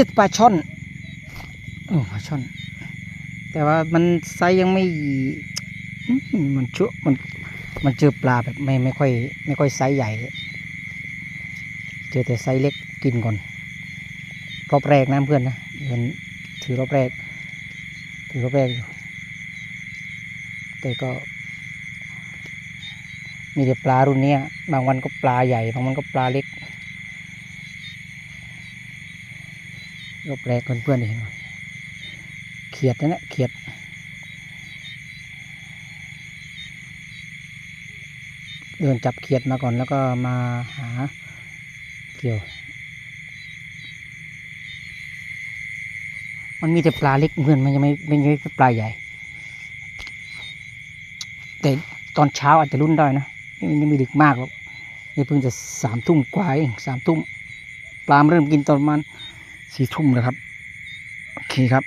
นี่จะปลาช่อนโอ้ปลาช่อน แต่ว่ามันไซยังไม่มันชั่มันมันเจอปลาแบบไม่ไม่ค่อย ไม่ค่อยไซใหญ่ เจอแต่ไซเล็กกินก่อนรอบแรกนะเพื่อนนะเดินถือรอบแรก ถือรอบแรกอยู่แต่ก็ มีแต่ปลารุ่นนี้บางวันก็ปลาใหญ่ บางวันก็ปลาเล็ก รอบแรกเพื่อนๆเห็นเขียดนะเนี่ยเขียดเดินจับเขียดมาก่อนแล้วก็มาหาเกี่ยว มันมีแต่ปลาเล็กเพื่อนมันยังไม่ไม่ใช่ปลาใหญ่ แต่ตอนเช้าอาจจะรุ่นได้นะนี่มันยังไม่ดึกมากหรอกนี่เพิ่งจะสามทุ่มกว่าเองสามทุ่มปลาเริ่มกินตอนมาณ สี่ทุ่มแล้วครับ โอเคครับ